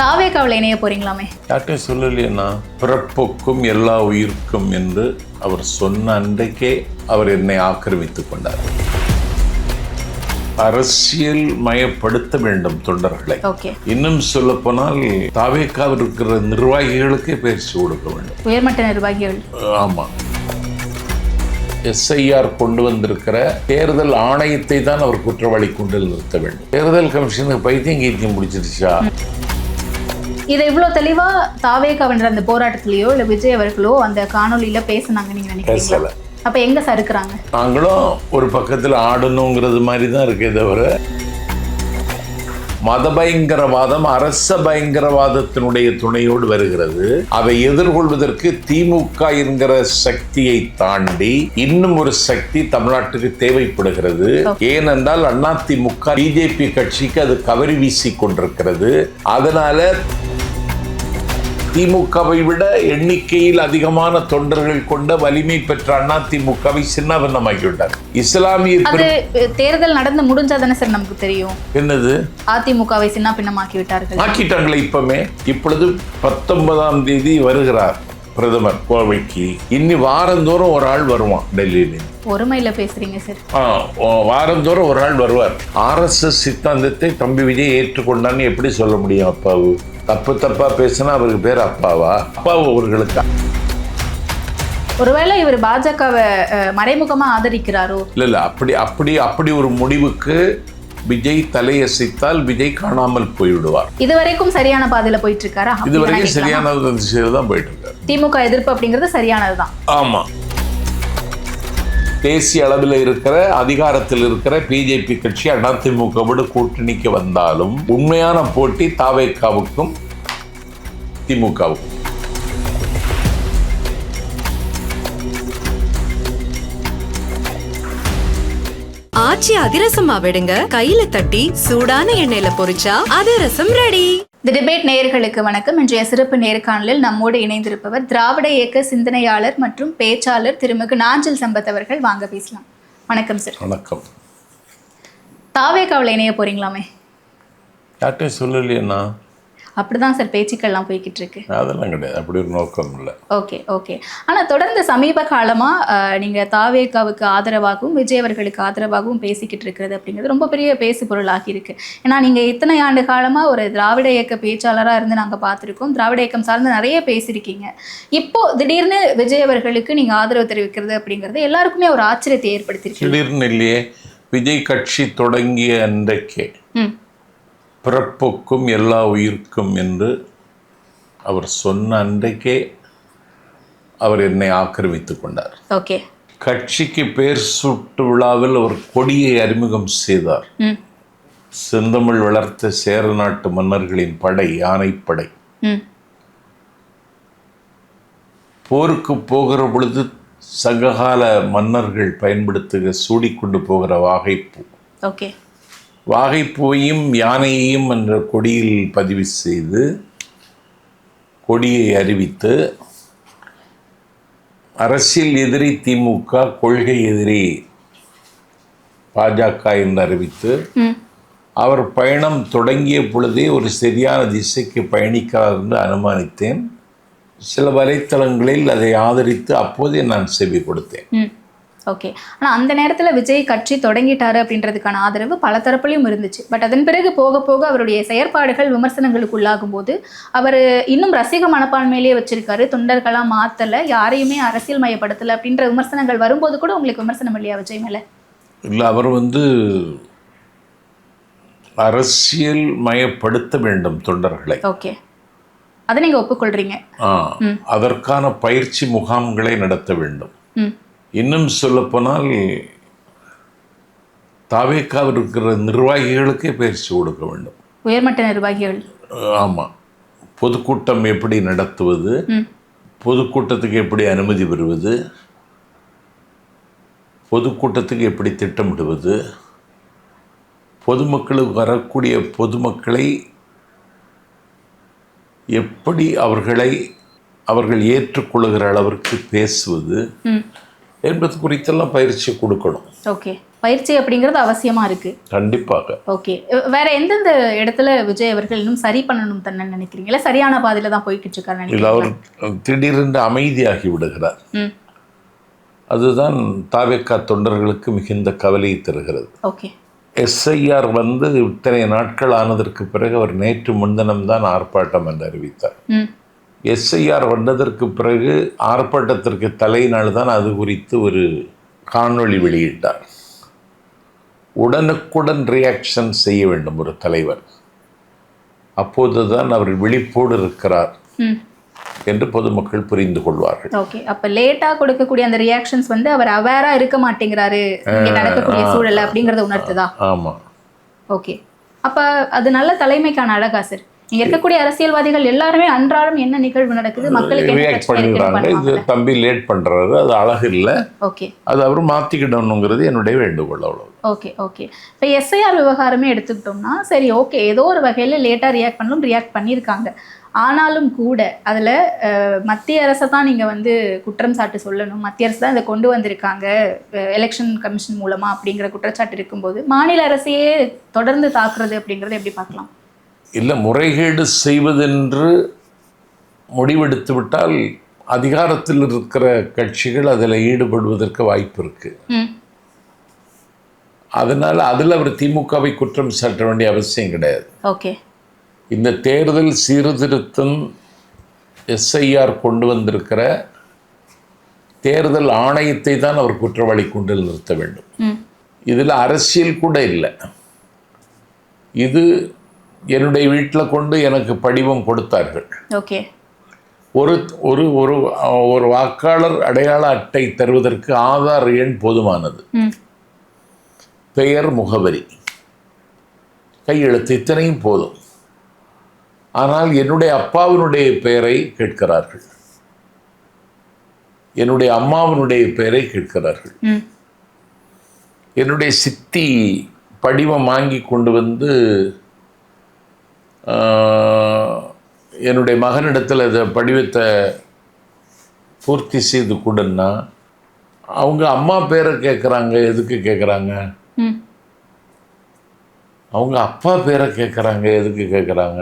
தாவேக்காவில் இணைய போறீங்களாமே? யார்கிட்டையும் சொல்லலையேண்ணா. பிறப்புக்கும் எல்லா உயிர்க்கும் என்று அவர் சொன்ன அன்றைக்கே அவர் என்னை ஆக்கிரமித்துக் கொண்டார். அரசியல் மயப்படுத்த வேண்டும் தொண்டர்களை. இன்னும் சொல்ல போனால் தாவேக்காவில் இருக்கிற நிர்வாகிகளுக்கே பயிற்சி கொடுக்க வேண்டும். உயர்மட்ட நிர்வாகிகள். ஆமா. எஸ்ஐஆர் கொண்டு வந்திருக்கிற தேர்தல் ஆணையத்தை தான் அவர் குற்றவாளி கொண்டு நிறுத்த வேண்டும். தேர்தல் கமிஷனுக்கு பைத்தியம் கீத்தியம் பிடிச்சிருச்சா இதை இவ்வளவு தெளிவா தாவேக்காவின்ற அந்த போராட்டத்திலயோ இல்ல விஜய் அவர்களோ அந்த காணொளியில பேசுனாங்க நீங்க நினைக்கிறீங்களா? அப்ப எங்க சறுக்குறாங்க நாங்களும் ஒரு பக்கத்தில் ஆடணுங்கிறது மாதிரி தான் இருக்கே தவிர மத பயங்கரவாதம் அரச பயங்கரவாதத்தினுடைய துணையோடு வருகிறது. அதை எதிர்கொள்வதற்கு திமுக என்கிற சக்தியை தாண்டி இன்னும் ஒரு சக்தி தமிழ்நாட்டுக்கு தேவைப்படுகிறது. ஏனென்றால் அதிமுக பிஜேபி கட்சிக்கு அது கவரி வீசி கொண்டிருக்கிறது. அதனால திமுகவை விட எண்ணிக்கையில் அதிகமான தொண்டர்கள் கொண்ட வலிமை பெற்ற அதிமுகவை சின்னபின்னமாக்கிவிட்டார். இஸ்லாமிய அது தேர்தல் நடந்து முடிஞ்சா தானே சார் நமக்கு தெரியும். என்னது? அதிமுகவை சின்ன பின்னமாக்கி விட்டார்கள் ஆக்கிட்டாங்களே இப்பமே? இப்பொழுது பத்தொன்பதாம் தேதி வருகிறார் பிரதமர் கோவைக்கு. இன்னி வாரந்தோறும் ஒரு ஆள் வருவான் டெல்லியில. ஒருமையில பேசுறீங்க சார். வாரந்தோறும் ஒரு ஆள் வருவார். ஆர்எஸ்எஸ் சித்தாந்தத்தை தம்பி விஜய் ஏற்றுக்கொண்டான்னு எப்படி சொல்ல முடியும் அப்பாவு? தப்பு தப்பா பேசினா அவருக்கு பேர் அப்பாவா? அப்பாவு அவர்களுக்கு? ஒருவேளை இவர் பாஜகவை மறைமுகமா ஆதரிக்கிறாரோ? இல்ல இல்ல அப்படி அப்படி அப்படி ஒரு முடிவுக்கு விஜய் தலையசைத்தால் விஜய் காணாமல் போய்விடுவார். இதுவரைக்கும் சரியான பாதையில போயிட்டு இருக்காரா? இதுவரைக்கும்? சரியான திசையில் தான் போயிட்டு இருக்காரு. திமுக எதிர்ப்பு அப்படிங்கிறது சரியானதுதான். ஆமா. தேசிய அளவில் இருக்கிற அதிகாரத்தில் இருக்கிற பிஜேபி கட்சி அதிமுகவோடு கூட்டணிக்கு வந்தாலும் உண்மையான போட்டி தாவேக்காவுக்கும் திமுகவுக்கும். ஆச்சி அதிரசமா விடுங்க கையில தட்டி சூடான எண்ணெயில பொரிச்சா அதிரசம் ரெடி தி டிபேட் நேயர்களுக்கு வணக்கம். இன்றைய சிறப்பு நேர்காணலில் நம்மோடு இணைந்திருப்பவர் திராவிட இயக்க சிந்தனையாளர் மற்றும் பேச்சாளர் திருமிகு நாஞ்சில் சம்பத் அவர்கள். வாங்க பேசலாம். வணக்கம் சார் வணக்கம். தாவேக்காவில் இணைய போறீங்களாமே? யார்கிட்டையும் சொல்லலையேண்ணா அப்படிதான் சார் பேச்சுக்கள்லாம் போய்கிட்டு இருக்கு அதெல்லாம் கிடையாது. அப்படி ஒரு நோக்கம் இல்லை. Okay okay. ஆனா தொடர்ந்து சமீப காலமா அஹ், நீங்க தாவேக்காவுக்கு ஆதரவாகவும் விஜய் அவர்களுக்கு ஆதரவாகவும் பேசிக்கிட்டு இருக்கிறது அப்படிங்கிறது ரொம்ப பெரிய பேசு பொருளாகி இருக்கு. ஏன்னா நீங்க இத்தனை ஆண்டு காலமா ஒரு திராவிட இயக்க பேச்சாளரா இருந்து நாங்க பார்த்திருக்கோம். திராவிட இயக்கம் சார்ந்து நிறைய பேசியிருக்கீங்க. இப்போ திடீர்னு விஜய் அவர்களுக்கு நீங்க ஆதரவு தெரிவிக்கிறது அப்படிங்கிறது எல்லாருக்குமே ஒரு ஆச்சரியத்தை ஏற்படுத்தியிருக்கு. திடீர்னு இல்லையே விஜய் கட்சி தொடங்கிய அன்றைக்கே பிறப்புக்கும் எல்லா உயிர்க்கும் என்று அவர் சொன்ன அன்றைக்கே அவர் என்னை ஆக்கிரமித்துக் கொண்டார். ஓகே. கட்சிக்கு பேர் சூட்டு விழாவில் அவர் கொடியை அறிமுகம் செய்தார். செந்தமிழ் வளர்த்த சேர நாட்டு மன்னர்களின் படை யானைப்படை. போருக்கு போகிற பொழுது சங்ககால மன்னர்கள் பயன்படுத்துக சூடிக்கொண்டு போகிற வாகைப்பூ. ஓகே. வாகைப்பூவையும் யானையையும் என்ற கொடியில் பதிவு செய்து கொடியை அறிவித்து அரசியல் எதிரி திமுக கொள்கை எதிரி பாஜக என்று அறிவித்து அவர் பயணம் தொடங்கிய பொழுதே ஒரு சரியான திசைக்கு பயணிக்கிறார் என்று அனுமானித்தேன். சில வலைத்தளங்களில் அதை ஆதரித்து அப்போதே நான் செவி கொடுத்தேன். ஓகே ஆனால் அந்த நேரத்தில் விஜய் கட்சி தொடங்கிட்டாரு அப்படின்றதுக்கான ஆதரவு பல தரப்புலையும் இருந்துச்சு. பட் அதன் பிறகு போக போக அவருடைய செயற்பாடுகள் விமர்சனங்களுக்கு உள்ளாகும் போது அவர் இன்னும் ரசிக மனப்பான்மையிலேயே வச்சிருக்காரு. தொண்டர்களாக மாற்றலை யாரையுமே அரசியல் மயப்படுத்தலை அப்படின்ற விமர்சனங்கள் வரும்போது கூட உங்களுக்கு விமர்சனம் இல்லையா விஜய் மேலே? இல்லை அவர் வந்து அரசியல் மயப்படுத்த வேண்டும் தொண்டர்களை. ஓகே அதை நீங்கள் ஒப்புக்கொள்றீங்க. ஆ, அதற்கான பயிற்சி முகாம்களை நடத்த வேண்டும். இன்னும் சொல்லப்போனால் தாவேக்காவில் இருக்கிற நிர்வாகிகளுக்கே பயிற்சி கொடுக்க வேண்டும். உயர்மட்ட நிர்வாகிகள். ஆமாம் பொதுக்கூட்டம் எப்படி நடத்துவது? பொதுக்கூட்டத்துக்கு எப்படி அனுமதி பெறுவது? பொதுக்கூட்டத்துக்கு எப்படி திட்டமிடுவது? பொதுமக்களுக்கு வரக்கூடிய பொதுமக்களை எப்படி அவர்களை அவர்கள் ஏற்றுக்கொள்ளுகிற அளவிற்கு பேசுவது? என்பது குறித்தெல்லாம் பயிற்சி கொடுக்கணும். ஓகே பயிற்சி அப்படிங்கிறது அவசியமா இருக்கு? கண்டிப்பாக. ஓகே வேற எந்தெந்த இடத்துல விஜய் அவர்கள் இன்னும் சரி பண்ணணும் தானே நினைக்கிறீங்க? இல்ல சரியான பாதையில தான் போய்கிட்டு இருக்காரு இல்லை அவர் நினைக்கிறீங்களா? திடீரென்று அமைதியாகி விடுகிறார். அதுதான் தாவேக்கா தொண்டர்களுக்கு மிகுந்த கவலையை தருகிறது. ஓகே எஸ்ஐஆர் வந்து இத்தனை நாட்கள் ஆனதற்கு பிறகு அவர் நேற்று முன்தினம் தான் ஆர்ப்பாட்டம் என்று அறிவித்தார். எஸ்ஐஆர் வந்ததற்கு பிறகு ஆர்ப்பாட்டத்திற்கு தலைநாள் தான் அது குறித்து ஒரு காணொளி வெளியிட்டார். உடனுக்குடன் ரியாக்ஷன் செய்ய வேண்டும் ஒரு தலைவர். அப்போதுதான் அவர் விழிப்போடு இருக்கிறார் என்று பொதுமக்கள் புரிந்து கொள்வார்கள். ஓகே. அப்ப லேட்டா கொடுக்கக்கூடிய அந்த ரியாக்ஷன்ஸ் வந்து அவர் அவேரா இருக்க மாட்டேங்கிறாரு. நடக்கக்கூடிய சூழல் அப்படிங்கறத உணர்த்துதா? ஆமாம் ஓகே. அப்ப அது நல்ல தலைமைக்கான அழகா சார். இங்க இருக்கக்கூடிய அரசியல்வாதிகள் எல்லாருமே அன்றாடம் என்ன நிகழ்வு நடக்குது? மக்களுக்கு இது தம்பி லேட் பண்ணுறாரு அது அழகு இல்லை. ஓகே. அது அவர் மாற்றிக்கிடணுங்கிறது என்னுடைய வேண்டுகோள் அவ்வளோ ஓகே ஓகே. இப்போ எஸ்ஐஆர் விவகாரமே எடுத்துக்கிட்டோம்னா சரி ஓகே ஏதோ ஒரு வகையில் லேட்டாக ரியாக்ட் பண்ணலும் ரியாக்ட் பண்ணியிருக்காங்க. ஆனாலும் கூட அதில் மத்திய அரசை தான் நீங்கள் வந்து குற்றம் சாட்டு சொல்லணும். மத்திய அரசு தான் இதை கொண்டு வந்திருக்காங்க எலெக்ஷன் கமிஷன் மூலமாக அப்படிங்கிற குற்றச்சாட்டு இருக்கும்போது மாநில அரசையே தொடர்ந்து தாக்குறது அப்படிங்கிறத எப்படி பார்க்கலாம்? இல்லை முறைகேடு செய்வதென்று முடிவெடுத்து விட்டால் அதிகாரத்தில் இருக்கிற கட்சிகள் அதில் ஈடுபடுவதற்கு வாய்ப்பு இருக்கு. ம். அதனால் அதில் அவர் திமுகவை குற்றம் சாட்ட வேண்டிய அவசியம் கிடையாது. ஓகே. இந்த தேர்தல் சீர்திருத்தம் எஸ்ஐஆர் கொண்டு வந்திருக்கிற தேர்தல் ஆணையத்தை தான் அவர் குற்றவாளி கொண்டு நிறுத்த வேண்டும். இதில் அரசியல் கூட இல்லை. இது என்னுடைய வீட்டில் கொண்டு எனக்கு படிவம் கொடுத்தார்கள். ஓகே. ஒரு ஒரு ஒரு ஒரு வாக்காளர் அடையாள அட்டை தருவதற்கு ஆதார் எண் போதுமானது. பெயர் முகவரி. கையெழுத்து இத்தனையும் போதும். ஆனால் என்னுடைய அப்பாவினுடைய பெயரை கேட்கிறார்கள். என்னுடைய அம்மாவினுடைய பெயரை கேட்கிறார்கள். என்னுடைய சித்தி படிவம் வாங்கி கொண்டு வந்து என்னுடைய மகனிடத்தில் இதை படிவத்தை பூர்த்தி செய்து கொடுன்னா அவங்க அம்மா பேரை கேட்குறாங்க எதுக்கு கேட்குறாங்க அவங்க அப்பா பேரை கேட்குறாங்க எதுக்கு கேட்குறாங்க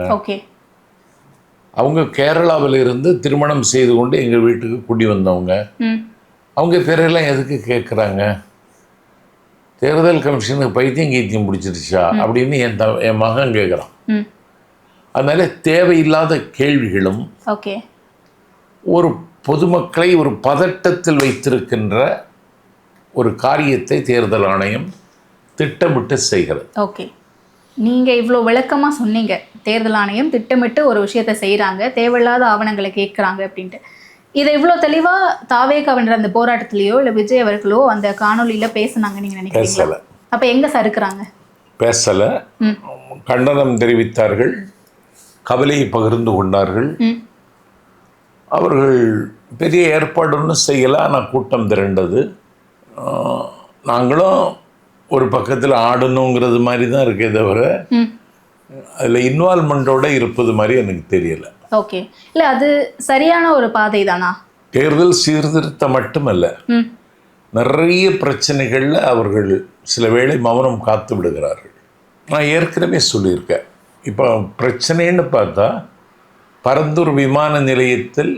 அவங்க கேரளாவில் இருந்து திருமணம் செய்து கொண்டு எங்கள் வீட்டுக்கு குடி வந்தவங்க. அவங்க பேரெல்லாம் எதுக்கு கேட்குறாங்க தேர்தல் கமிஷனுக்கு பைத்தியம் கீத்தியம் பிடிச்சிருச்சா? அப்படின்னு என் த என் மகன் கேட்குறான் அதனால தேவையில்லாத கேள்விகளும் ஓகே ஒரு பொதுமக்களை ஒரு பதட்டத்தில் வைத்திருக்கின்ற ஒரு காரியத்தை தேர்தல் ஆணையம் திட்டமிட்டு செய்கிறது. ஓகே நீங்க இவ்வளோ விளக்கமா சொன்னீங்க. தேர்தல் ஆணையம் திட்டமிட்டு ஒரு விஷயத்தை செய்றாங்க. தேவையில்லாத ஆவணங்களை கேட்குறாங்க அப்படின்ட்டு. இதை இவ்வளோ தெளிவா தாவேகாவன்ற அந்த போராட்டத்திலேயோ இல்லை விஜய் அவர்களோ அந்த காணொளியில பேசுனாங்க நீங்க நினைக்கிறீங்களா? பேசலை. அப்ப எங்க சறுக்குறாங்க? பேசலை. ம். கண்டனம் தெரிவித்தார்கள். கவலையை பகிர்ந்து கொண்டார்கள். அவர்கள் பெரிய ஏற்பாடு ஒன்றும் செய்யலை ஆனால் கூட்டம் திரண்டது. நாங்களும் ஒரு பக்கத்தில் ஆடணுங்கிறது மாதிரி தான் இருக்கே தவிர அதில் இன்வால்மெண்ட்டோட இருப்பது மாதிரி எனக்கு தெரியலை. ஓகே. இல்லை அது சரியான ஒரு பாதை தானா தேர்தல் சீர்திருத்தம் மட்டுமல்ல. நிறைய பிரச்சனைகளில் அவர்கள் சில வேளை மௌனம் காத்து விடுகிறார்கள். நான் ஏற்கனவே சொல்லியிருக்கேன். இப்போ பிரச்சனைன்னு பார்த்தா பரந்தூர் விமான நிலையத்தில்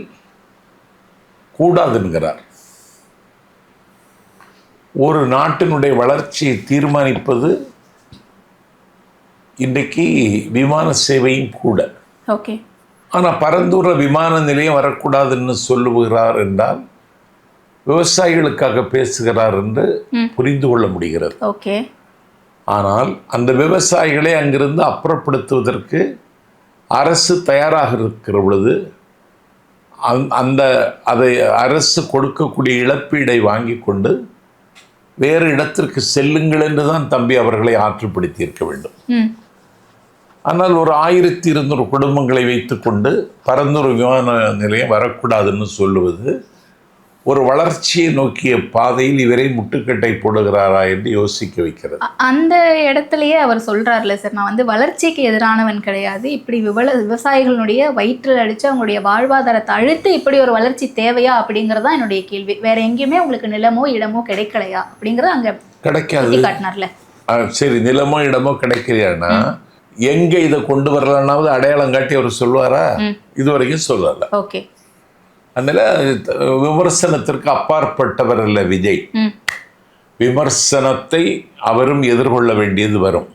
கூடாதுங்கிறார். ஒரு நாட்டினுடைய வளர்ச்சியை தீர்மானிப்பது இன்றைக்கு விமான சேவையும் கூட. ஓகே. ஆனால் பரந்தூர விமான நிலையம் வரக்கூடாதுன்னு சொல்லுகிறார் என்றால் விவசாயிகளுக்காக பேசுகிறார் என்று. புரிந்து கொள்ள முடிகிறது. ஓகே. ஆனால் அந்த விவசாயிகளை அங்கிருந்து அப்புறப்படுத்துவதற்கு அரசு தயாராக இருக்கிற பொழுது அந் அந்த அதை அரசு கொடுக்கக்கூடிய இழப்பீடை வாங்கி கொண்டு வேறு இடத்திற்கு செல்லுங்கள் என்று தான் தம்பி அவர்களை ஆற்றுப்படுத்தி இருக்க வேண்டும். ஆனால் ஒரு ஆயிரத்தி இருநூறு குடும்பங்களை வைத்துக்கொண்டு பரந்தூர் விமான நிலையம் வரக்கூடாதுன்னு சொல்லுவது ஒரு வளர்ச்சியை நோக்கிய பாதையில் இவரை முட்டுக்கட்டை போடுகிறாரா என்று யோசிக்க வைக்கிறது. அந்த இடத்துலயே அவர் சொல்றாருல சார் நான் வந்து வளர்ச்சிக்கு எதிரானவன் கிடையாது. இப்படி விவல விவசாயிகளுடைய வயிற்றில் அடிச்சு அவங்களுடைய வாழ்வாதாரத்தை அழுத்து இப்படி ஒரு வளர்ச்சி தேவையா? அப்படிங்கறது என்னுடைய கேள்வி. வேற எங்கேயுமே உங்களுக்கு நிலமோ இடமோ கிடைக்கலையா? அப்படிங்கறத அங்க கிடைக்காது. காட்டினார்ல சரி நிலமோ இடமோ கிடைக்கலையானா? எங்க இதை கொண்டு வரலன்னாவது அடையாளம் காட்டி அவர் சொல்லுவாரா? இது வரைக்கும் சொல்லல. ஓகே. அதனால விமர்சனத்திற்கு அப்பாற்பட்டவர் அல்ல விஜய். விமர்சனத்தை அவரும் எதிர்கொள்ள வேண்டியது வரும்.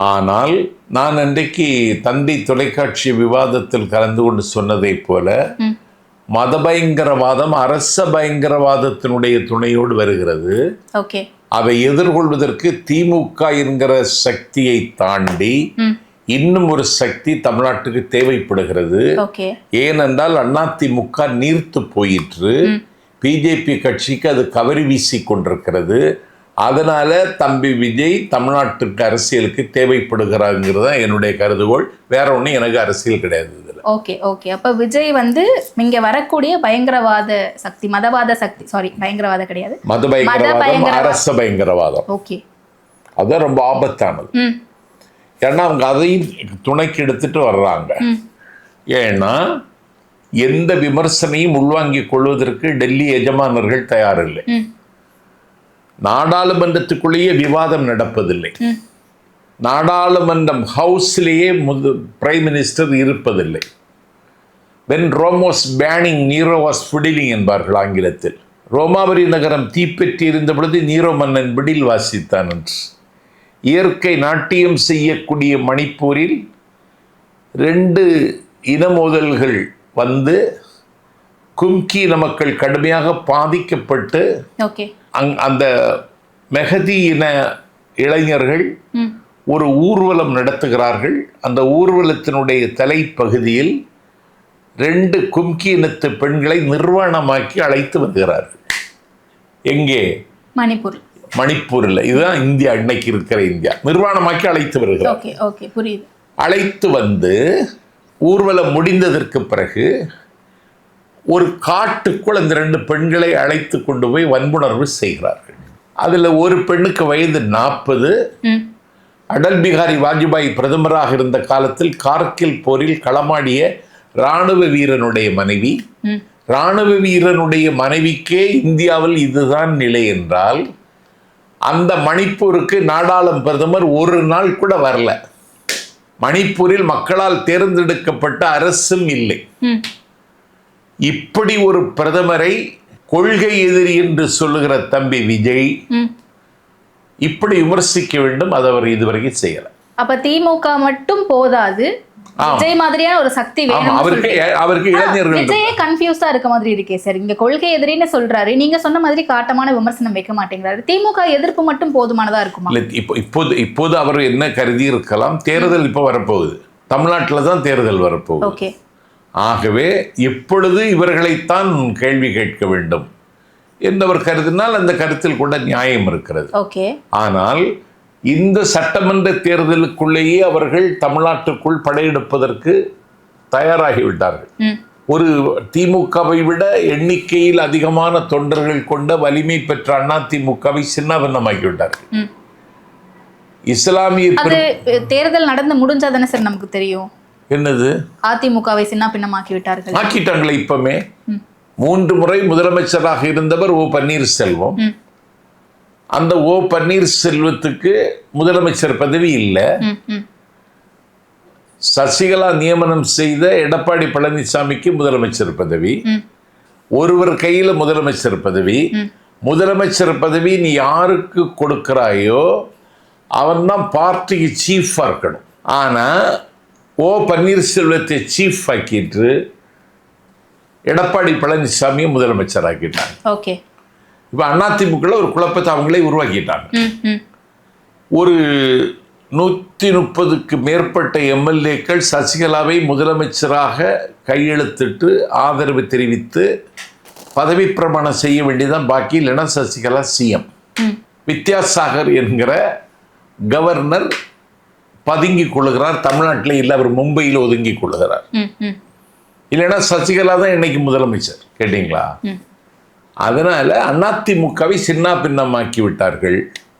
ஆனால் நான் அன்றைக்கு தந்தை தொலைக்காட்சி விவாதத்தில் கலந்து கொண்டு சொன்னதைப் போல. மத பயங்கரவாதம் அரச பயங்கரவாதத்தினுடைய துணையோடு வருகிறது. அதை எதிர்கொள்வதற்கு திமுக என்கிற சக்தியை தாண்டி இன்னும் ஒரு சக்தி தமிழ்நாட்டுக்கு தேவைப்படுகிறது. ஏனென்றால் அதிமுக நீர்த்து போயிற்று. பிஜேபி கட்சிக்கு அது கவரி வீசி கொண்டிருக்கிறது. அதனால தம்பி விஜய் தமிழ்நாட்டுக்கு அரசியலுக்கு தேவைப்படுகிறாங்கிறது தான் என்னுடைய கருதுகோள். வேற ஒன்றும் எனக்கு அரசியல் கிடையாது இதில். Okay okay. அப்ப விஜய் வந்து இங்க வரக்கூடிய பயங்கரவாத சக்தி மதவாத சக்தி சாரி பயங்கரவாத கிடையாது. மத பயங்கரவாதம் பயங்கரவாதம். அரச பயங்கரவாதம் ஓகே. அதுதான் ரொம்ப ஆபத்தானது. ஏன்னா அவங்க அதையும் துணைக்கு எடுத்துட்டு வர்றாங்க. ஏன்னா எந்த விமர்சனையும் உள்வாங்கிக் கொள்வதற்கு டெல்லி எஜமானர்கள் தயாரில்லை. நாடாளுமன்றத்துக்குள்ளேயே விவாதம் நடப்பதில்லை. நாடாளுமன்றம் ஹவுஸ்லேயே முது பிரைம் மினிஸ்டர் இருப்பதில்லை. When Rome was burning Nero was fiddling என்பார்கள் ஆங்கிலத்தில். ரோமாபுரி நகரம் தீப்பற்றி இருந்த பொழுது நீரோ மன்னன் பிடில் வாசித்தான் என்று. இயற்கை நாட்டியம் செய்யக்கூடிய மணிப்பூரில் ரெண்டு இன மோதல்கள் வந்து கும்கி இன மக்கள் கடுமையாக பாதிக்கப்பட்டு அங் அந்த மெஹதி இன இளைஞர்கள் ஒரு ஊர்வலம் நடத்துகிறார்கள். அந்த ஊர்வலத்தினுடைய தலைப்பகுதியில் ரெண்டு கும்கி இனத்து பெண்களை நிர்வாணமாக்கி அழைத்து வருகிறார்கள். எங்கே? மணிப்பூர் மணிப்பூரில் இதுதான் இந்தியா இன்னைக்கு இருக்கிற இந்தியா. நிர்வாணமாக்கி அழைத்து வருகிறார். ஓகே ஓகே புரியுது. அழைத்து வந்து ஊர்வலம் முடிந்ததற்கு பிறகு ஒரு காட்டுக்குள் அந்த ரெண்டு பெண்களை அழைத்து கொண்டு போய் வன்புணர்வு செய்கிறார்கள். அதில் ஒரு பெண்ணுக்கு வயது நாற்பது. அடல் பிகாரி வாஜ்பாய் பிரதமராக இருந்த காலத்தில் கார்கில் போரில் களமாடிய இராணுவ வீரனுடைய மனைவி. இராணுவ வீரனுடைய மனைவிக்கே இந்தியாவில் இதுதான் நிலை என்றால் அந்த மணிப்பூருக்கு நாடாளும் பிரதமர் ஒரு நாள் கூட வரல. மணிப்பூரில் மக்களால் தேர்ந்தெடுக்கப்பட்ட அரசும் இல்லை. இப்படி ஒரு பிரதமரை கொள்கை எதிரி என்று சொல்லுகிற தம்பி விஜய் இப்படி விமர்சிக்க வேண்டும் அதை அவர் இதுவரைக்கும் செய்யல. அப்ப திமுக மட்டும் போதாது. விஜய் மாதிரியான ஒரு சக்தி வேணும் அவருக்கு அவருக்கு இளைஞர்கள் விஜயே கன்ஃபியூஸா இருக்க மாதிரி இருக்கே சார் இங்க கொள்கை எதிரின்னு சொல்றாரு. நீங்க சொன்ன மாதிரி காட்டமான விமர்சனம் வைக்க மாட்டேங்கிறாரு. திமுக எதிர்ப்பு மட்டும் போதுமானதா இருக்குமா? இப்போ இப்போது இப்போது அவர் என்ன கருதி இருக்கலாம். தேர்தல் இப்போ வரப்போகுது. தமிழ்நாட்டில் தான் தேர்தல் வரப்போகுது. ஓகே. ஆகவே எப்பொழுது இவர்களைத்தான் கேள்வி கேட்க வேண்டும்? என்றவர் கருதினால் அந்த கருத்தில் கூட நியாயம் இருக்கிறது. ஓகே. ஆனால் இந்த சட்டமன்ற தேர்தலுக்குள்ளேயே அவர்கள் தமிழ்நாட்டுக்குள் படையெடுப்பதற்கு தயாராகிவிட்டார்கள். ஒரு திமுகவை விட எண்ணிக்கையில் அதிகமான தொண்டர்கள் கொண்ட வலிமை பெற்ற அண்ணா திமுகவை சின்னாபின்னமாக்கி விட்டார்கள் ம் இஸ்லாமிய தேர்தல் நடந்து முடிஞ்சா தானே சார் நமக்கு தெரியும்? என்னது? அதிமுகவை சின்ன பின்னமாக்கி விட்டார்கள் ஆக்கிட்டாங்களே இப்பமே. மூன்று முறை முதலமைச்சராக இருந்தவர் ஓ பன்னீர்செல்வம். அந்த ஓ பன்னீர்செல்வத்துக்கு முதலமைச்சர் பதவி இல்லை. சசிகலா நியமனம் செய்த எடப்பாடி பழனிசாமிக்கு முதலமைச்சர் பதவி. ஒருவர் கையில் முதலமைச்சர் பதவி. முதலமைச்சர் பதவி நீ யாருக்கு கொடுக்கிறாயோ அவன் தான் பார்ட்டிக்கு சீஃபாக இருக்கணும். ஆனால் ஓ பன்னீர்செல்வத்தை சீஃப் ஆக்கிட்டு எடப்பாடி பழனிசாமியை முதலமைச்சர் ஆக்கிட்டாங்க. ஓகே. இப்போ அதிமுகவில் ஒரு குழப்பத்தை அவங்களே உருவாக்கிட்டாங்க. ஒரு நூற்றி முப்பதுக்கு மேற்பட்ட எம்எல்ஏக்கள் சசிகலாவை முதலமைச்சராக கையெழுத்திட்டு ஆதரவு தெரிவித்து பதவி பிரமாணம் செய்ய வேண்டியதான் பாக்கி இல்லைன்னா சசிகலா சிஎம். வித்யாசாகர் என்கிற கவர்னர் பதுங்கி கொள்ளுகிறார். தமிழ்நாட்டில் இல்லை அவர் மும்பையில் ஒதுங்கி கொள்ளுகிறார். இல்லைன்னா சசிகலா தான் இன்னைக்கு முதலமைச்சர் கேட்டிங்களா? அதனால அதிமுகவை சின்ன பின்னமாக்கி விட்டார்கள்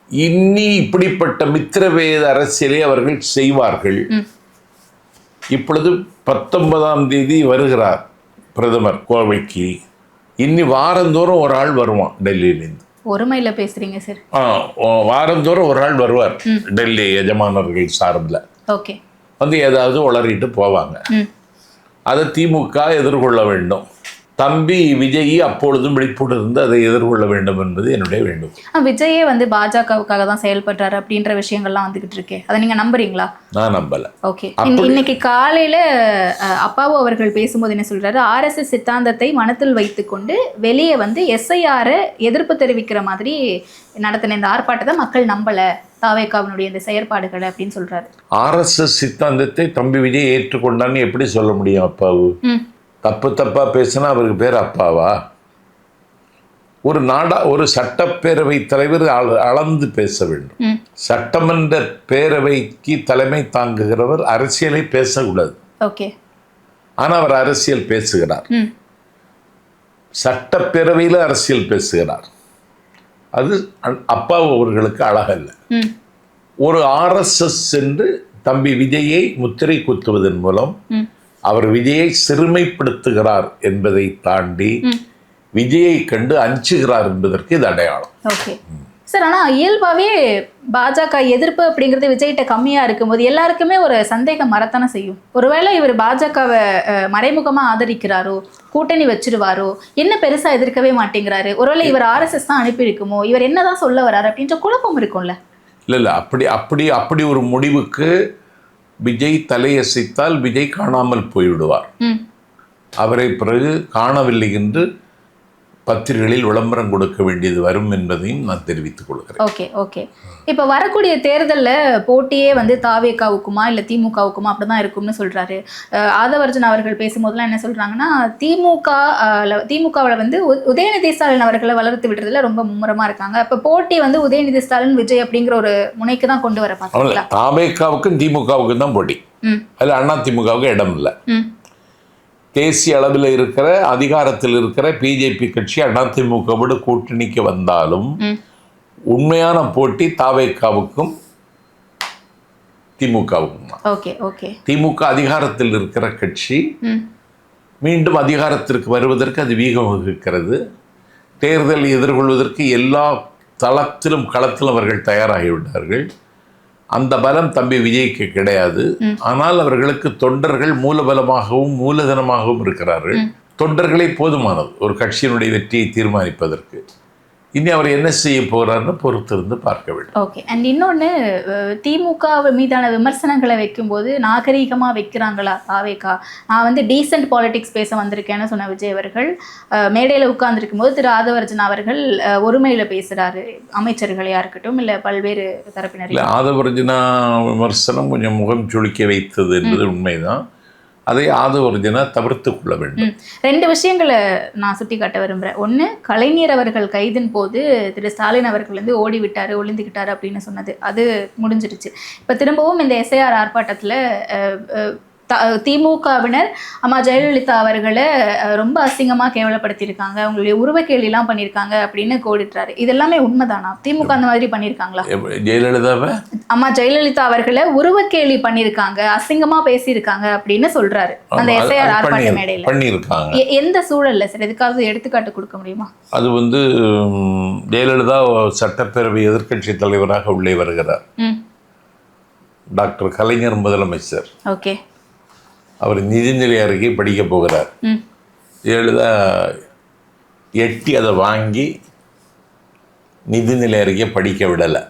இனி இப்படிப்பட்ட மித்திரவேத அரசியலை அவர்கள் செய்வார்கள். இப்பொழுது பத்தொன்பதாம் தேதி வருகிறார் பிரதமர் கோவைக்கு. இன்னி வாரந்தோறும் ஒரு ஆள் வருவான் டெல்லியிலேருந்து. ஒருமையில பேசுறீங்க சார் ஆ, வாரந்தோறும் ஒரு ஆள் வருவார் டெல்லி எஜமானர்கள் சார்பில். ஓகே. வந்து ஏதாவது உளறிட்டு போவாங்க. அதை திமுக எதிர்கொள்ள வேண்டும். தம்பி விஜய் அப்பொழுதும் விழிப்புடன் இருந்து அதை எதிர்கொள்ள வேண்டும் என்பது என்னுடைய வேண்டும். விஜயே வந்து பாஜகவுக்காக தான் செயல்படுறாரு அப்படின்ற விஷயங்கள்லாம் வந்துகிட்டு இருக்கே. அதை நீங்க நம்புறீங்களா? நான் நம்பலை. ஓகே. இன்னைக்கு காலையில அப்பாவு அவர்கள் பேசும்போது என்ன சொல்றாரு? ஆர்எஸ்எஸ் சித்தாந்தத்தை மனத்தில் வைத்துக்கொண்டு வெளியே வந்து எஸ்ஐஆர் எதிர்ப்பு தெரிவிக்கிற மாதிரி நடத்தின இந்த ஆர்ப்பாட்டத்தை மக்கள் நம்பல. தாவேக்காவினுடைய இந்த செயற்பாடுகளை அப்படின்னு சொல்றாரு. ஆர்எஸ்எஸ் சித்தாந்தத்தை தம்பி விஜய் ஏற்றுக்கொண்டான்னு எப்படி சொல்ல முடியும் அப்பாவு? தப்பு தப்பா பேசினா அவருக்கு பேர் அப்பாவா? ஒரு நாடா ஒரு சட்டப்பேரவை தலைவர் அள- அளந்து பேச வேண்டும். சட்டமன்ற பேரவைக்கு தலைமை தாங்குகிறவர் அரசியலை பேசக்கூடாது. ஆனால் அவர் அரசியல் பேசுகிறார். சட்டப்பேரவையில் அரசியல் பேசுகிறார். அது அப்பா அவர்களுக்கு அழகல்ல. ஒரு ஆர்எஸ்எஸ் என்று தம்பி விஜயை முத்திரை குத்துவதன் மூலம் அவர் விஜயை சிறுமைப்படுத்துகிறார் என்பதை தாண்டி விஜயை கண்டு அஞ்சுகிறார் என்பதற்கு இது அடையாளம். ஓகே. சார் ஆனா இயல்பாவே பாஜக எதிர்ப்பு அப்படிங்கிறது விஜய்கிட்ட கம்மியா இருக்கும்போது எல்லாருக்குமே ஒரு சந்தேகம் வரத்தானே செய்யும். ஒருவேளை இவர் பாஜகவை மறைமுகமா ஆதரிக்கிறாரோ கூட்டணி வச்சிருவாரோ என்ன பெருசா எதிர்க்கவே மாட்டேங்கிறாரு? ஒருவேளை இவர் ஆர்எஸ்எஸ் தான் அனுப்பியிருக்குமோ இவர் என்னதான் சொல்ல வராரு அப்படின்ற குழப்பம் இருக்கும்ல. இல்லை இல்லை அப்படி அப்படி அப்படி ஒரு முடிவுக்கு விஜய் தலையசைத்தால் விஜய் காணாமல் போய்விடுவார். அவரை பிறகு காணவில்லை என்று பத்திரிகைகளில் விளம்பரம் கொடுக்க வேண்டியது வரும் என்பதையும் நான் தெரிவித்துக் கொள்கிறேன். Okay okay. இப்போ வரக்கூடிய தேர்தலில் போட்டியே வந்து தாவேக்காவுக்குமா இல்லை திமுகவுக்குமா அப்படி தான் இருக்கும்னு சொல்கிறாரு ஆதவர்ஜன் அவர்கள் பேசும்போதெல்லாம் என்ன சொல்கிறாங்கன்னா திமுக திமுகவில் வந்து உதயநிதி ஸ்டாலின் அவர்களை வளர்த்து விடுறதுல ரொம்ப மும்முரமாக இருக்காங்க. இப்போ போட்டி வந்து உதயநிதி ஸ்டாலின் விஜய் அப்படிங்கிற ஒரு முனைக்கு தான் கொண்டு வர பார்த்தீங்களா தாவேக்காவுக்கும் திமுகவுக்கும் தான் போட்டி. அதில் அண்ணா திமுகவுக்கு இடம் இல்லை. தேசிய அளவில் இருக்கிற அதிகாரத்தில் இருக்கிற பிஜேபி கட்சி அதிமுகவோடு கூட்டணிக்கு வந்தாலும் உண்மையான போட்டி தாவேக்காவுக்கும் திமுகவுக்கும் திமுக அதிகாரத்தில் இருக்கிற கட்சி மீண்டும் அதிகாரத்திற்கு வருவதற்கு அது வீகம் வகுக்கிறது. தேர்தலை எதிர்கொள்வதற்கு எல்லா தளத்திலும் களத்திலும் அவர்கள் தயாராகிவிட்டார்கள். அந்த பலம் தம்பி விஜய்க்கு கிடையாது. ஆனால் அவர்களுக்கு தொண்டர்கள் மூலபலமாகவும் மூலதனமாகவும் இருக்கிறார்கள். தொண்டர்களே போதுமானது. ஒரு கட்சியினுடைய வெற்றியை தீர்மானிப்பதற்கு. இனி அவர் என்ன செய்ய போறார்னு பொறுத்திருந்து பார்க்க வேண்டும். ஓகே அண்ட் இன்னொன்று திமுக மீதான விமர்சனங்களை வைக்கும்போது நாகரீகமாக வைக்கிறாங்களா தாவேக்கா நான் வந்து டீசென்ட் பாலிடிக்ஸ் பேச வந்திருக்கேன்னு சொன்ன விஜய் அவர்கள் மேடையில் உட்கார்ந்துருக்கும் போது திரு ஆதவர்ஜன் அவர்கள் ஒருமையில பேசுகிறாரு அமைச்சர்களையா இருக்கட்டும் இல்லை பல்வேறு தரப்பினர் ஆதவர்ஜனா விமர்சனம் கொஞ்சம் முகம் சுளிக்க வைத்தது என்பது உண்மைதான். அதை ஆதவர்ஜனா தவிர்த்து கொள்ள வேண்டும். ரெண்டு விஷயங்களை நான் சுட்டி காட்ட விரும்புகிறேன் ஒன்று கலைஞர் அவர்கள் கைதின் போது திரு ஸ்டாலின் அவர்கள் வந்து ஓடி விட்டாரு அப்படின்னு சொன்னது. அது முடிஞ்சிருச்சு இப்போ திரும்பவும் இந்த எஸ்ஐஆர் ஆர்ப்பாட்டத்தில் திமுகவினர் அம்மா ஜெயலலிதா அவர்களை ரொம்ப அசிங்கமாக கேவலப்படுத்தியிருக்காங்க. அவங்களுடைய உருவக்கேலிலாம் பண்ணியிருக்காங்க அப்படின்னு கோடிட்டுறாரு. இது எல்லாமே உண்மைதானா? திமுக அந்த மாதிரி பண்ணியிருக்காங்களா? ஜெயலலிதாவை? அம்மா ஜெயலலிதா அவர்களை உருவக்கேலி பண்ணியிருக்காங்க அசிங்கமாக பேசியிருக்காங்க அப்படின்னு சொல்றாரு. அந்த எஸ்ஐஆர் ஆர்ப்பாட்ட மேடையில். எந்த சூழல்ல சார்? எதுக்காவது எடுத்துக்காட்டு கொடுக்க முடியுமா? அது வந்து ஜெயலலிதா சட்டப்பேரவை எதிர்க்கட்சி தலைவராக உள்ளே வருகிறார். டாக்டர் கலைஞர் முதலமைச்சர். ஓகே. அவர் நிதிநிலை அறிக்கை படிக்க போகிறார். ஜெயலலிதா எட்டி அதை வாங்கி நிதிநிலை அறிக்கை படிக்க விடலை.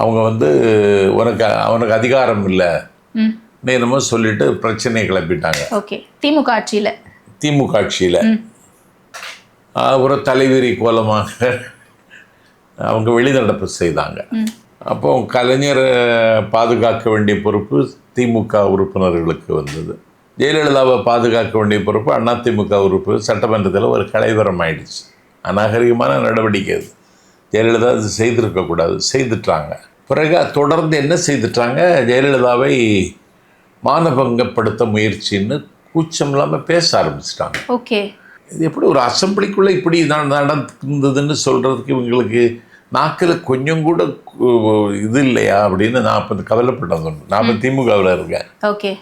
அவங்க வந்து உனக்கு அவனுக்கு அதிகாரம் இல்லை. என்னமோ சொல்லிட்டு பிரச்சனையை கிளப்பிட்டாங்க. ஓகே. திமுக ஆட்சியில? திமுக ஆட்சியில். ஒரு தலைவிரி கோலமாக அவங்க வெளிநடப்பு செய்தாங்க. அப்போ கலைஞரை பாதுகாக்க வேண்டிய பொறுப்பு திமுக உறுப்பினர்களுக்கு வந்தது. ஜெயலலிதாவை பாதுகாக்க வேண்டிய பொறுப்பு அதிமுக உறுப்பு. சட்டமன்றத்தில் ஒரு கலைவரம் ஆயிடுச்சு. அநாகரிகமான நடவடிக்கை அது. ஜெயலலிதா அது செய்திருக்கக்கூடாது செய்துட்டாங்க. பிறகு தொடர்ந்து என்ன செய்துட்டாங்க? ஜெயலலிதாவை மானபங்கப்படுத்த முயற்சின்னு கூச்சம் இல்லாமல் பேச ஆரம்பிச்சிட்டாங்க. ஓகே. இது எப்படி ஒரு அசம்பிளிக்குள்ளே இப்படி நட- நடந்ததுன்னு சொல்கிறதுக்கு இவங்களுக்கு நாக்கில் கொஞ்சம் கூட இது இல்லையா அப்படின்னு நான் அப்போ கவலைப்பட்டது உண்டு. நான் இப்போ திமுகவில் இருக்கேன். ஓகே.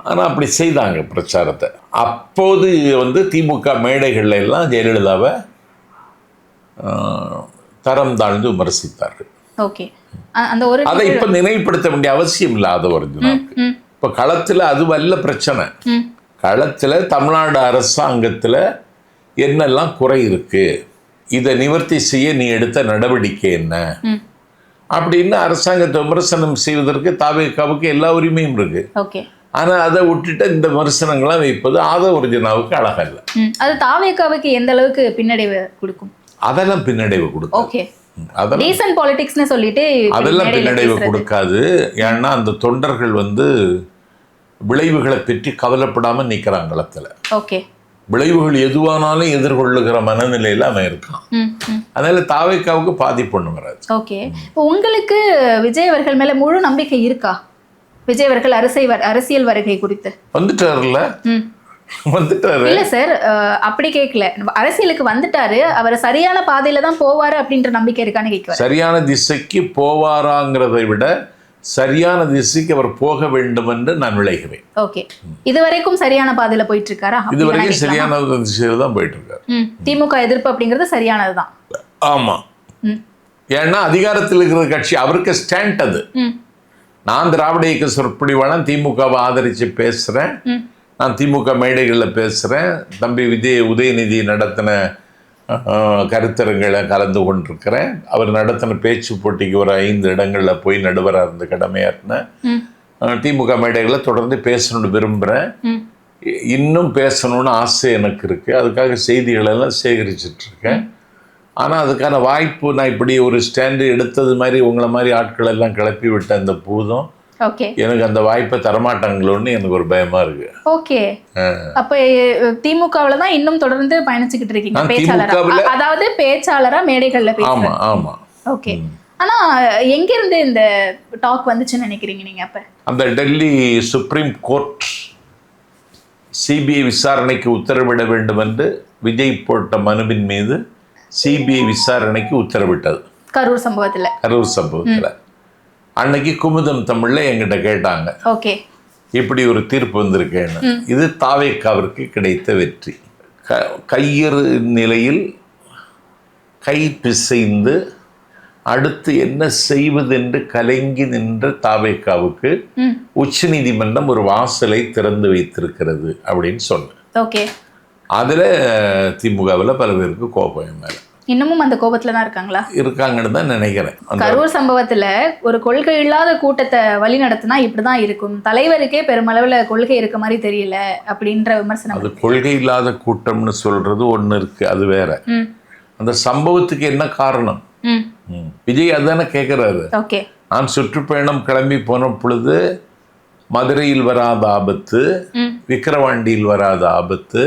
ஆனால் அப்படி செய்தாங்க பிரச்சாரத்தை. அப்போது வந்து திமுக மேடைகள்ல எல்லாம் ஜெயலலிதாவை தரம் தாழ்ந்து விமர்சித்தார்கள். ஓகே. அந்த ஒரு அதை இப்போ நினைவுபடுத்த வேண்டிய அவசியம் இல்லாத வருது நமக்கு. ம். இப்போ களத்தில் அது வல்ல பிரச்சனை. களத்தில் தமிழ்நாடு அரசாங்கத்தில் என்னெல்லாம் குறை இருக்கு? இதை நிவர்த்தி செய்ய நீ எடுத்த நடவடிக்கை என்ன? அப்படின்னு அரசாங்கத்தை விமர்சனம் செய்வதற்கு தாவேக்காவுக்கு எல்லா உரிமையும் இருக்கு. ஆனால் அதை விட்டுட்டு இந்த விமர்சனங்கள்லாம் வைப்பது ஆத ஒரிஜினாவுக்கு அழகல்ல. ம். அது தாவேக்காவுக்கு எந்த அளவுக்கு பின்னடைவு கொடுக்கும்? அதெல்லாம் பின்னடைவு கொடுக்கும் ஓகே. அதெல்லாம் பாலிடிக்ஸ்னு சொல்லிட்டு அதெல்லாம் பின்னடைவு. கொடுக்காது. ஏன்னா அந்த தொண்டர்கள் வந்து விளைவுகளை பற்றி கவலைப்படாம நிற்கிறான் களத்தில் ஓகே. விளைவுகள் எதுவானாலும் எதிர்கொள்ளுகிற மனநிலையில அவன் இருக்கான். அதனால தாவேக்காவுக்கு பாதிப்பு ஒண்ணு வராது. ஓகே. இப்போ உங்களுக்கு விஜய் அவர்கள் மேல முழு நம்பிக்கை இருக்கா? விஜய் அவர்கள் அரசியல் அரசியல் வருகை குறித்து. வந்துட்டாருல்ல? ம். வந்துட்டாரு. இல்ல சார் அப்படி கேட்கல அரசியலுக்கு வந்துட்டாரு. அவர் சரியான பாதையில தான் போவாரு அப்படின்ற நம்பிக்கை இருக்கான்னு கேட்குவார் சரியான திசைக்கு போவாராங்கிறதை விட சரியான திசைக்கு அவர் போக வேண்டும் என்று நான் விளைகிறேன் ஓகே இது வரைக்கும் சரியான பாதையில போயிட்டு இருக்காரா இதுவரைக்கும்? சரியான திசையில் தான் போயிட்டு இருக்காரு திமுக எதிர்ப்பு அப்படிங்கிறது சரியானதுதான் ஆமா. ஏன்னா அதிகாரத்தில் இருக்கிற கட்சி அவருக்கு ஸ்டாண்ட் அது. நான் திராவிட இயக்க சொற்பொழிவாளன் திமுகவை ஆதரித்து பேசுகிறேன் ம். நான் திமுக மேடைகளில் பேசுகிறேன் தம்பி விஜய் உதயநிதி நடத்தின கருத்தரங்களை கலந்து கொண்டிருக்கிறேன். அவர் நடத்தின பேச்சு போட்டிக்கு ஒரு ஐந்து இடங்களில் போய் நடுவராக இருந்து ம். அஹ், திமுக மேடைகளில் தொடர்ந்து பேசணும்னு விரும்புகிறேன் இன்னும் பேசணும்னு ஆசை எனக்கு இருக்குது அதுக்காக செய்திகள் எல்லாம் சேகரிச்சிட்டு இருக்கேன். ஆனால் அதுக்கான வாய்ப்பு நான் இப்படி ஒரு ஸ்டாண்டு எடுத்தது மாதிரி உங்களை மாதிரி ஆட்கள் எல்லாம் கிளப்பி விட்ட அந்த பூதம் எனக்கு அந்த வாய்ப்பை தரமாட்டாங்களோன்னு எனக்கு ஒரு பயமா இருக்கு. ஓகே அப்ப திமுகவுல தான் இன்னும் தொடர்ந்து பயணிச்சுக்கிட்டு இருக்கீங்க. பேச்சாளரா? அதாவது பேச்சாளரா மேடைகள்ல ஆமா ஆமா. ஓகே ஆனா எங்க இருந்து இந்த டாக் வந்துச்சுன்னு நினைக்கிறீங்க நீங்க அப்ப? அந்த டெல்லி சுப்ரீம் கோர்ட் சிபிஐ விசாரணைக்கு உத்தரவிட வேண்டும் என்று விஜய் போட்ட மனுவின் மீது சிபிஐ விசாரணைக்கு உத்தரவிட்டது. கரூர் சம்பவத்துல. கரூர் சம்பவத்தில். அன்னைக்கு குமுதம் தமிழ்ல என்கிட்ட கேட்டாங்க. ஓகே. இப்படி ஒரு தீர்ப்பு வந்திருக்கேன்னு. இது தாவேக்காவிற்கு கிடைத்த வெற்றி. க கையறு நிலையில் கை பிசைந்து அடுத்து என்ன செய்வதென்று கலங்கி நின்ற தாவேக்காவுக்கு ம். உச்சநீதிமன்றம் ஒரு வாசலை திறந்து வைத்திருக்கிறது அப்படின்னு சொன்னேன் ஓகே. அதில் திமுகவில் பல பேருக்கு கோபம் மேலே. இன்னமும் அந்த கோபத்துல தான் இருக்காங்களா? இருக்காங்கன்னு தான் நினைக்கிறேன். கரூர் சம்பவத்துல ஒரு கொள்கை இல்லாத கூட்டத்தை வழி நடத்தினா இப்படிதான் இருக்கும். தலைவருக்கே பெருமளவுல கொள்கை இருக்க மாதிரி தெரியல அப்படின்ற விமர்சனம். அது கொள்கை இல்லாத கூட்டம்னு சொல்றது ஒன்று இருக்கு அது வேற. அந்த சம்பவத்துக்கு என்ன காரணம். விஜய் அதானே கேட்குறாரு ஓகே. நான் சுற்றுப்பயணம் கிளம்பி போன பொழுது மதுரையில் வராத ஆபத்து விக்கிரவாண்டியில் வராத ஆபத்து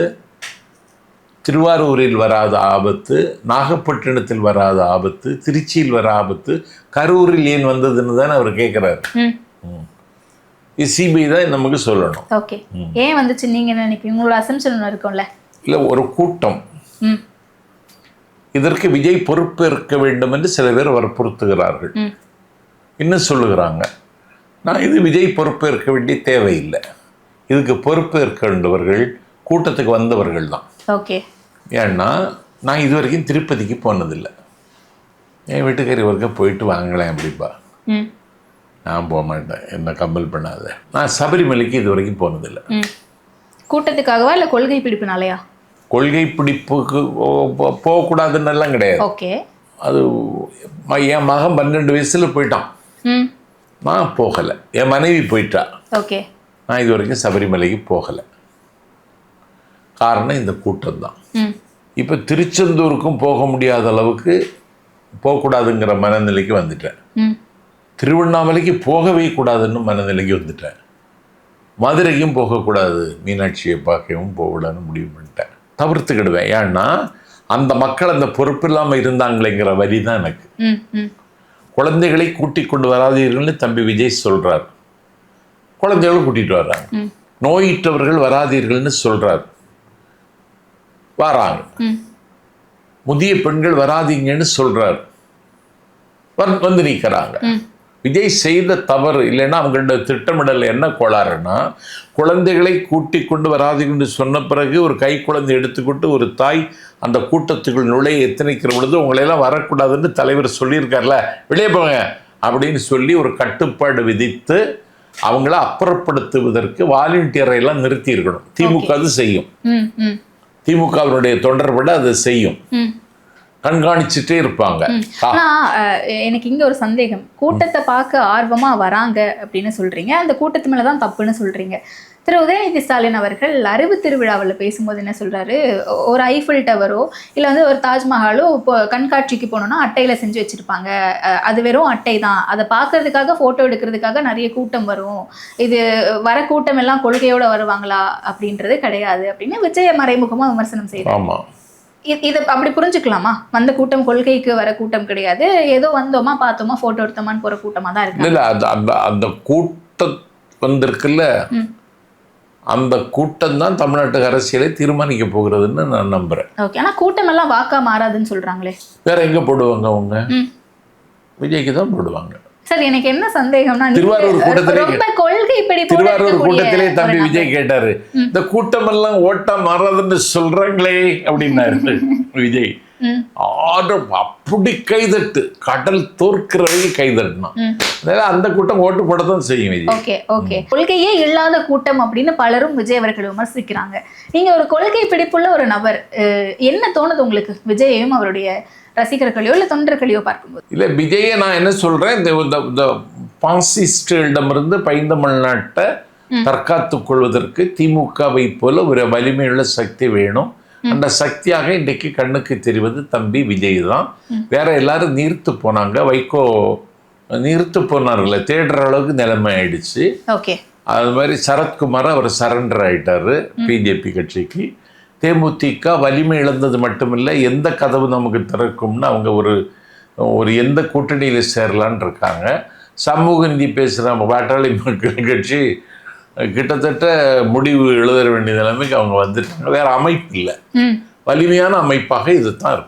திருவாரூரில் வராத ஆபத்து நாகப்பட்டினத்தில் வராத ஆபத்து திருச்சியில் வர ஆபத்து கரூரில் ஏன் வந்ததுன்னு தானே அவர் கேட்குறாரு இது சிபிஐ தான் நமக்கு சொல்லணும். ஓகே. ஏன் வந்துச்சு? நீங்க நினைக்கிறீங்க? உங்களோட அசம்ஷன் இருக்கும்ல? இல்லை ஒரு கூட்டம். இதற்கு விஜய் பொறுப்பேற்க வேண்டும் என்று சில பேர் வற்புறுத்துகிறார்கள் இன்னும் சொல்லுகிறாங்க. நான் இது விஜய் பொறுப்பேற்க வேண்டிய தேவையில்லை. இதுக்கு பொறுப்பேற்க வேண்டவர்கள் கூட்டத்துக்கு வந்தவர்கள் தான். ஓகே. ஏன்னா நான் இது வரைக்கும் திருப்பதிக்கு போனதில்லை. என் வீட்டுக்காரி ஒருக்க போயிட்டு வாங்களேன் அப்படிப்பா நான் போக மாட்டேன். என்ன கம்பல் பண்ணாத. நான் சபரிமலைக்கு இது வரைக்கும் போனதில்லை கூட்டத்துக்காகவா இல்லை கொள்கை பிடிப்புனாலயா? கொள்கை பிடிப்புக்கு ஓ- போ- போகக்கூடாதுன்னு எல்லாம் கிடையாது. ஓகே. அது என் மகன் பன்னெண்டு வயசில் போயிட்டான். நான் போகலை. என் மனைவி போயிட்டா. ஓகே. நான் இது வரைக்கும் சபரிமலைக்கு போகலை. காரணம் இந்த கூட்டம் தான் இப்போ திருச்செந்தூருக்கும் போக முடியாத அளவுக்கு போகக்கூடாதுங்கிற மனநிலைக்கு வந்துட்டேன். திருவண்ணாமலைக்கு போகவே கூடாதுன்னு மனநிலைக்கு வந்துட்டேன். மதுரைக்கும் போகக்கூடாது மீனாட்சியை பார்க்கவும் போகக்கூடாதுன்னு முடிவு பண்ணிட்டேன். தவிர்த்துக்கிடுவேன். ஏன்னா அந்த மக்கள் அந்த பொறுப்பு இல்லாமல் இருந்தாங்களேங்கிற வரி தான் எனக்கு குழந்தைகளை கூட்டிக் கொண்டு வராதீர்கள்னு தம்பி விஜய் சொல்றார். குழந்தைகளை கூட்டிட்டு வர்றாங்க. நோயிட்டவர்கள் வராதீர்கள்னு சொல்றார். வராங்க. முதிய பெண்கள் வராதீங்கன்னு சொல்றாரு. வந்து- வந்து நிற்கிறாங்க விஜய் செய்த தவறு இல்லைன்னா அவங்களோட திட்டமிடல் என்ன கோளாறுன்னா குழந்தைகளை கூட்டி கொண்டு வராதீங்கன்னு சொன்ன பிறகு ஒரு கை குழந்தை எடுத்துக்கொண்டு ஒரு தாய் அந்த கூட்டத்துக்குள் நுழைய எத்தனைக்கிற பொழுது உங்களையெல்லாம் வரக்கூடாதுன்னு தலைவர் சொல்லியிருக்கார்ல வெளியே போங்க அப்படின்னு சொல்லி ஒரு கட்டுப்பாடு விதித்து அவங்கள அப்புறப்படுத்துவதற்கு வாலண்டியரை எல்லாம் நிறுத்தி இருக்கணும் திமுக அது செய்யும். திமுகவினுடைய தொடர்பட அதை செய்யும். கண்காணிச்சுட்டே இருப்பாங்க. எனக்கு இங்க ஒரு சந்தேகம். கூட்டத்தை பார்க்க ஆர்வமா வராங்க அப்படின்னு சொல்றீங்க. அந்த கூட்டத்து மேலதான் தப்புன்னு சொல்றீங்க. திரு. உதயநிதி ஸ்டாலின் அவர்கள் அறிவு திருவிழாவில் பேசும்போது என்ன சொல்றாரு? ஒரு ஐஃபில் டவரோ இல்ல வந்து ஒரு தாஜ்மஹாலோ இப்போ கண்காட்சிக்கு போனோம்னா அட்டையில செஞ்சு வச்சிருப்பாங்க. அது வெறும் அட்டை தான். அதை பார்க்கறதுக்காக போட்டோ எடுக்கிறதுக்காக நிறைய கூட்டம் வரும். இது வர கூட்டம் எல்லாம் கொள்கையோட வருவாங்களா? அப்படின்றது கிடையாது அப்படின்னு விஜய மறைமுகமா விமர்சனம் இ- இதை அப்படி புரிஞ்சுக்கலாமா? வந்த கூட்டம் கொள்கைக்கு வர கூட்டம் கிடையாது. ஏதோ வந்தோமா பார்த்தோமா போட்டோ எடுத்தோமான்னு போற கூட்டமா தான் இருக்கு இல்ல அந்த அந்த அந்த கூட்டம் வந்திருக்குல்ல. அந்த கூட்டம் தான் தமிழ்நாட்டு அரசியலை தீர்மானிக்க போகிறதுன்னு நான் நம்புறேன். ஓகே ஆனா கூட்டம் எல்லாம் வாக்கா மாறாதுன்னு சொல்றாங்களே. வேற எங்க போடுவாங்க அவங்க. விஜய்க்கு தான் போடுவாங்க. சார் எனக்கு என்ன சந்தேகம்னா திருவாரூர் கூட்டத்திலே ரொம்ப கொள்கை பிடிப்போட திருவாரூர் கூட்டத்திலே தம்பி. விஜய் கேட்டாரு இந்த கூட்டம் எல்லாம் ஓட்டா மாறாதுன்னு சொல்றாங்களே அப்படின்னாரு விஜய். ஆர்டர் அப்படி கைதட்டு. கடல் தோற்கிறவை கைதட்டினான் ம். அதனால அந்த கூட்டம் ஓட்டு போடத்தான் செய்யும் ஓகே ஓகே. கொள்கையே இல்லாத கூட்டம் அப்படின்னு பலரும் விஜய் அவர்கள் விமர்சிக்கிறாங்க. நீங்க ஒரு கொள்கை பிடிப்புள்ள ஒரு நபர் என்ன தோணுது உங்களுக்கு? விஜயையும் அவருடைய ரசிகர்களையோ இல்ல தொண்டர்களையோ பார்க்கும்போது? இல்ல விஜயை நான் என்ன சொல்றேன்? இந்த பாசிஸ்டிடமிருந்து பைந்தமிழ்நாட்டை தற்காத்துக் கொள்வதற்கு திமுகவை போல ஒரு வலிமையுள்ள சக்தி வேணும். அந்த சக்தியாக இன்றைக்கு கண்ணுக்கு தெரிவது தம்பி விஜய் தான். வேற எல்லாரும் நீர்த்து போனாங்க. வைகோ நீர்த்து போனார்களே தேடுற அளவுக்கு நிலைமை ஆயிடுச்சு. அது மாதிரி சரத்குமார் அவர் சரண்டர் ஆயிட்டாரு பிஜேபி கட்சிக்கு. தேமுதிக வலிமை இழந்தது மட்டுமில்லை எந்த கதவு நமக்கு திறக்கும்னு அவங்க ஒரு ஒரு எந்த கூட்டணியில் சேரலான்னு இருக்காங்க. சமூக நீதி பேசுகிற பாட்டாளி மக்கள் கட்சி கிட்டத்தட்ட முடிவு எழுத வேண்டிய நிலைமைக்கு அவங்க வந்துட்டாங்க. வேற அமைப்பு இல்லை. வலிமையான அமைப்பாக இது தான் இருக்கு.